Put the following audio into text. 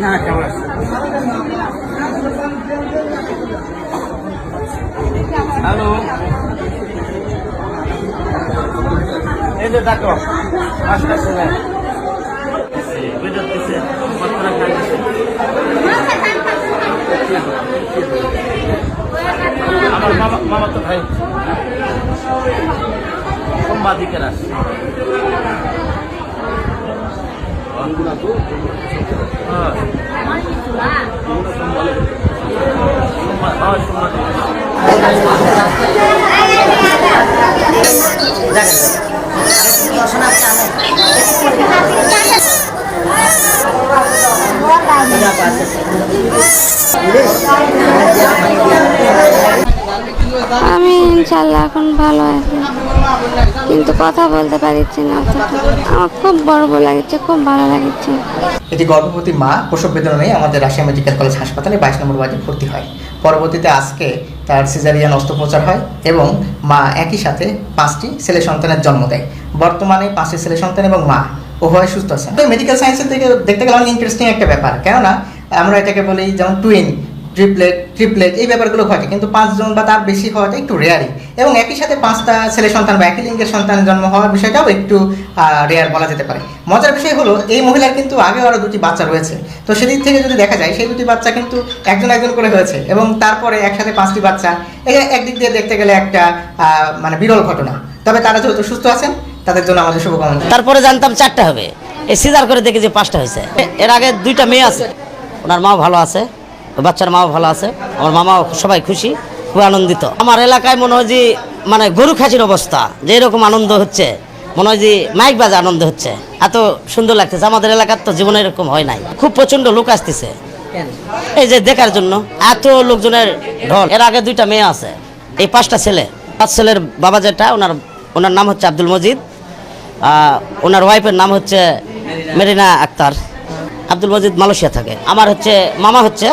না কেমন হ্যালো এই যে দেখো আসতে শুনে আমার মামা মামা তো ভাই সাংবাদিকের আসছে সোমবার আমি ইনশাল্লাহ এখন ভালো আছি। কিন্তু কথা বলতে পারছি না আমার খুব গর্ব লাগছে, খুব ভালো লাগছে। এটি গর্ভবতী মা প্রসব বেদনা নিয়ে আমাদের রাশিয়া মেডিকেল কলেজ হাসপাতালে বাইশ নম্বর ওয়ার্ডে ভর্তি হয়। পরবর্তীতে আজকে তার সিজারিয়ান অস্ত্রোপচার হয় এবং মা একই সাথে পাঁচটি ছেলে সন্তানের জন্ম দেয়। বর্তমানে পাঁচটি ছেলে সন্তান এবং মা উভয় সুস্থ আছেন। মেডিকেল সায়েন্সের থেকে দেখতে গেলে অনেক ইন্টারেস্টিং একটা ব্যাপার। কেননা আমরা এটাকে বলি যেমন টুইন ট্রিপলেট ট্রিপলেট এই ব্যাপারগুলো ঘটে। কিন্তু পাঁচজন বা তার বেশি হওয়াটা একটু রেয়ারই এবং একই সাথে পাঁচটা ছেলে সন্তান বা একই লিঙ্গের সন্তান জন্ম হওয়ার বিষয়টাও একটু রেয়ার বলা যেতে পারে। মজার বিষয় হলো, এই মহিলার কিন্তু আগে আরও দুটি বাচ্চা রয়েছে। তো সেদিক থেকে যদি দেখা যায়, সেই দুটি বাচ্চা কিন্তু একজন একজন করে হয়েছে। এবং তারপরে একসাথে পাঁচটি বাচ্চা এটা একদিক দিয়ে দেখতে গেলে একটা মানে বিরল ঘটনা। তবে তারা যেহেতু সুস্থ আছেন, তাদের জন্য আমাদের শুভকামনা। তারপরে জানতাম চারটা হবে। এই সিজার করে দেখে যে পাঁচটা হয়েছে। এর আগে দুইটা মেয়ে আছে। ওনার মাও ভালো আছে। বাচ্চার মাও ভালো আছে আমার মামাও সবাই খুশি খুব আনন্দিত। আমার এলাকায় মনে হয় যে মানে গরু খাসির অবস্থা যে এরকম আনন্দ হচ্ছে মনে হয় যে মাইক বাজে আনন্দ হচ্ছে। এত সুন্দর লাগতেছে আমাদের এলাকার তো জীবনে এরকম হয় নাই। খুব প্রচণ্ড লোক আসতেছে। এই যে দেখার জন্য এত লোকজনের ঢল এর আগে দুইটা মেয়ে আছে এই পাঁচটা ছেলে। পাঁচ ছেলের বাবা যেটা ওনার ওনার নাম হচ্ছে আব্দুল মজিদ ওনার ওয়াইফের নাম হচ্ছে মেরিনা আক্তার। আব্দুল মজিদ মালয়েশিয়া থাকে। আমার হচ্ছে মামা হচ্ছে